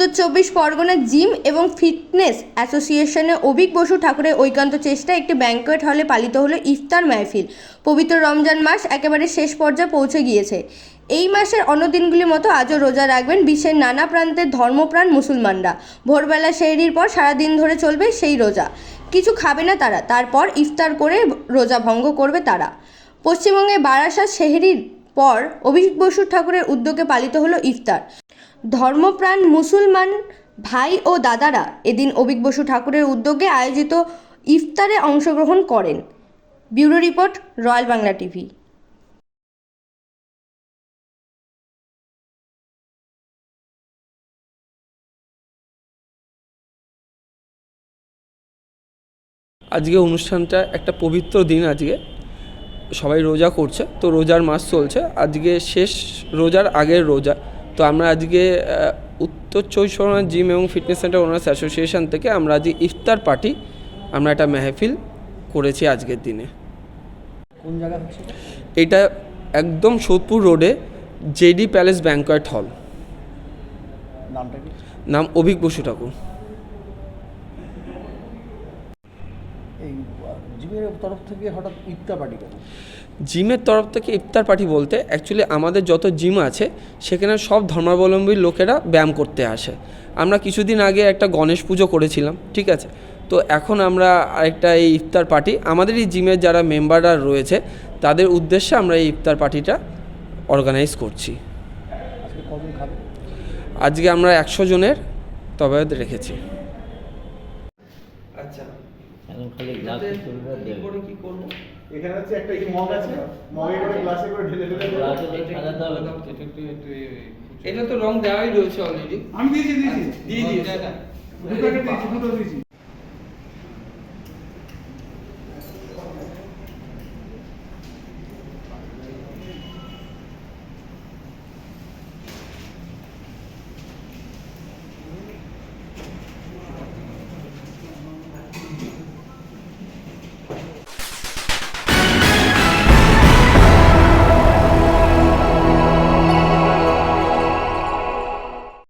উত্তর চব্বিশ পরগনা জিম এবং ফিটনেস অ্যাসোসিয়েশনে অভিক বসু ঠাকুরের ঐকান্ত চেষ্টায় একটি ব্যাঙ্কোয়েট হলে পালিত হলো ইফতার মাহফিল। পবিত্র রমজান মাস একেবারে শেষ পর্যায়ে পৌঁছে গিয়েছে। এই মাসের অন্য দিনগুলির মতো আজও রোজা রাখবেন বিশ্বের নানা প্রান্তের ধর্মপ্রাণ মুসলমানরা। ভোরবেলা সেহরির পর সারাদিন ধরে চলবে সেই রোজা। কিছু খাবে না তারা, তারপর ইফতার করে রোজা ভঙ্গ করবে তারা। পশ্চিমবঙ্গে বারাসাত সেহরির পর অভিষেক বসু ঠাকুরের উদ্যোগে পালিত হলো ইফতার। ধর্মপ্রাণ মুসলমান ভাই ও দাদারা এদিন অভিক বসু ঠাকুরের উদ্যোগে আয়োজিত ইফতারে অংশগ্রহণ করেন। Bureau report, royal Bangla TV. আজকে অনুষ্ঠানটা একটা পবিত্র দিন আজকে। সবাই রোজা করছে তো রোজার মাস চলছে। আজকে শেষ রোজার আগের রোজা। তো আমরা আজকে উত্তর চব্বিশ পরগনা জিম এবং ফিটনেস সেন্টার ওনার্স অ্যাসোসিয়েশন থেকে আমরা আজকে ইফতার পার্টি আমরা একটা মেহফিল করেছি আজকের দিনে। কোন জায়গা এটা? একদম সোদপুর রোডে জেডি প্যালেস ব্যাঙ্কয়েট হল। নামটা নাম অভিক বসু ঠাকুর এই আহ, জিমের তরফ থেকে হঠাৎ ইফতার পার্টি কেন? জিমের তরফ থেকে ইফতার পার্টি বলতে অ্যাকচুয়ালি আমাদের যত জিম আছে সেখানে সব ধর্মাবলম্বী লোকেরা ব্যায়াম করতে আসে। আমরা কিছুদিন আগে একটা গণেশ পুজো করেছিলাম ঠিক আছে? তো এখন আমরা আরেকটা এই ইফতার পার্টি আমাদের এই জিমের যারা মেম্বাররা রয়েছে তাদের উদ্দেশ্যে আমরা এই ইফতার পার্টিটা অর্গানাইজ করছি। আজকে আমরা একশো জনের তবে রেখেছি। এখন খালি গ্লাস দেবে। কি করব? এখানে হচ্ছে একটা মগ আছে? মগে করে গ্লাসে করে ঢেলে ঢেলে দেবো। গ্লাসে সাজাতে হবে। এটা তো রং দেওয়াই রয়েছে অলরেডি আমি দিয়েছি দিয়েছি। দিয়ে দিয়েছে দুটো দিয়েছি দুটো দিয়েছি।